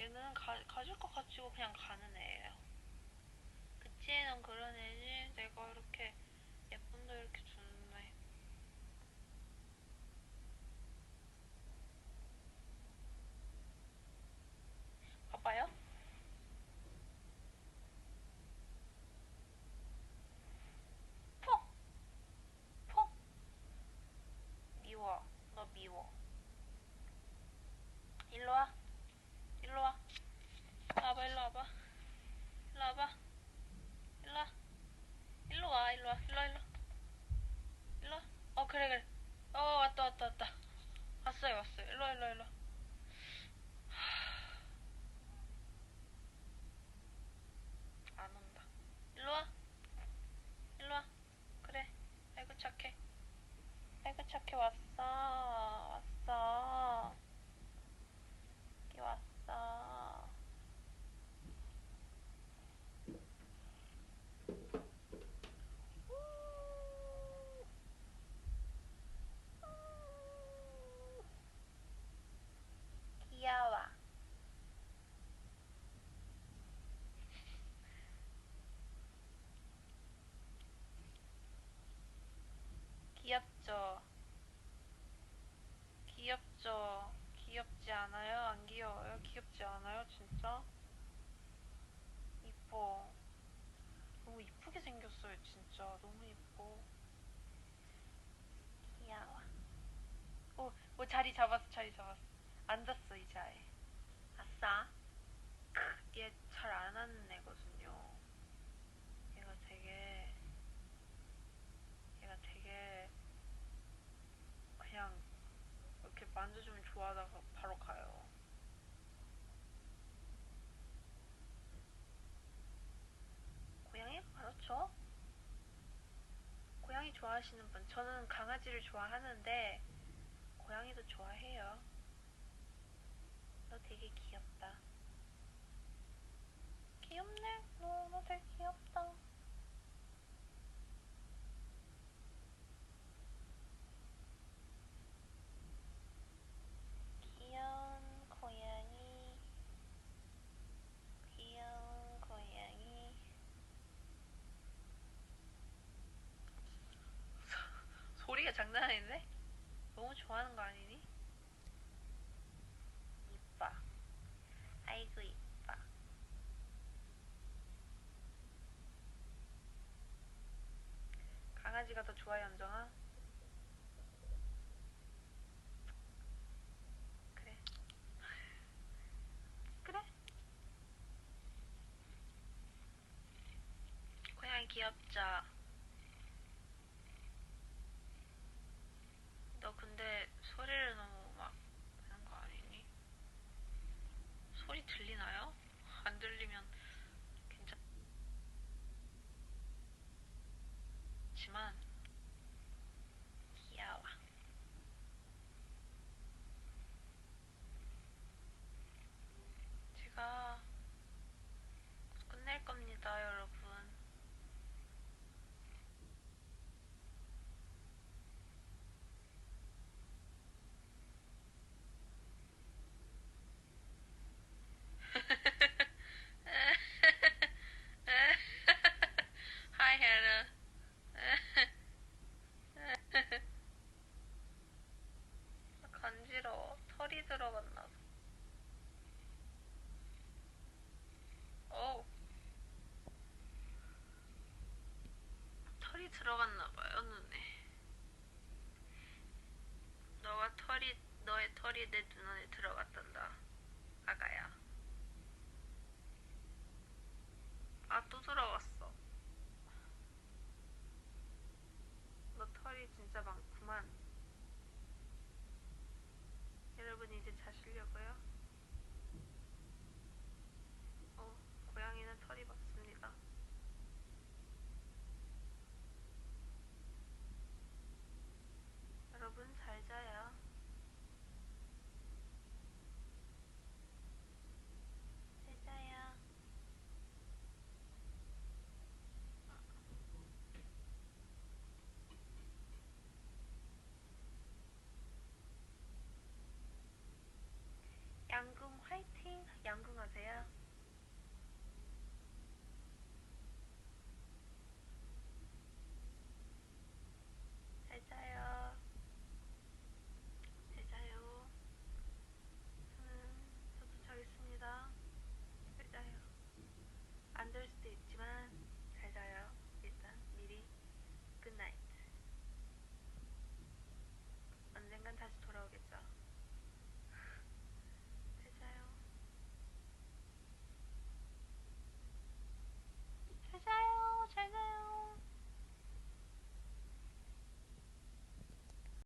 얘는 가, 가질 것 가지고 그냥 가는 애예요. 그치에는 그런 애지 내가 이렇게 예쁜 데 이렇게 주는데 봐봐요. 퐁! 퐁! 미워. 너 미워. 일로 와. 일로 와. 와봐, 일로 와봐. 일로 와봐. 일로 와. 일로 와, 일로 와, 일로 와, 일로 와. 일로 와. 어, 그래, 그래. 어, 왔다, 왔다, 왔다. 왔어요, 왔어요. 일로 와, 일로 와, 일로 와. 안 온다. 일로 와. 일로 와. 그래. 아이고, 착해. 아이고, 착해. 왔어. 왔어. 여기 왔어. 귀여워. 귀엽죠? 귀엽죠? 귀엽지 않아요? 안 귀여워요? 귀엽지 않아요? 진짜? 이뻐. 너무 이쁘게 생겼어요, 진짜. 너무 이뻐. 귀여워. 오, 오, 자리 잡았어, 자리 잡았어. 앉았어, 의자에. 아싸. 얘 잘안 하는 애거든요. 얘가 되게, 얘가 되게, 그냥, 이렇게 만져주면 좋아하다가 바로 가요. 고양이가 그렇죠? 고양이 좋아하시는 분, 저는 강아지를 좋아하는데, 고양이도 좋아해요. 너 되게 귀엽다. 귀엽네. 너, 너 되게 귀엽다. 귀여운 고양이. 귀여운 고양이. 소리가 장난 아닌데? 너무 좋아하는 거 아니니? 이뻐. 아이고, 이뻐. 강아지가 더 좋아요, 연정아? 그래. 그래. 고양이 귀엽죠? 너 근데 소리를 너무 막 하는 거 아니니? 소리 들리나요? 안 들리면 괜찮지만 귀여워. 제가 끝낼 겁니다, 여러분. Hi, Hannah. 간지러워. 털이 들어갔나 봐. 어우. 털이 들어갔나 봐요, 눈에. 너가 털이, 너의 털이 내 눈 안에 들어갔단다. 아가야.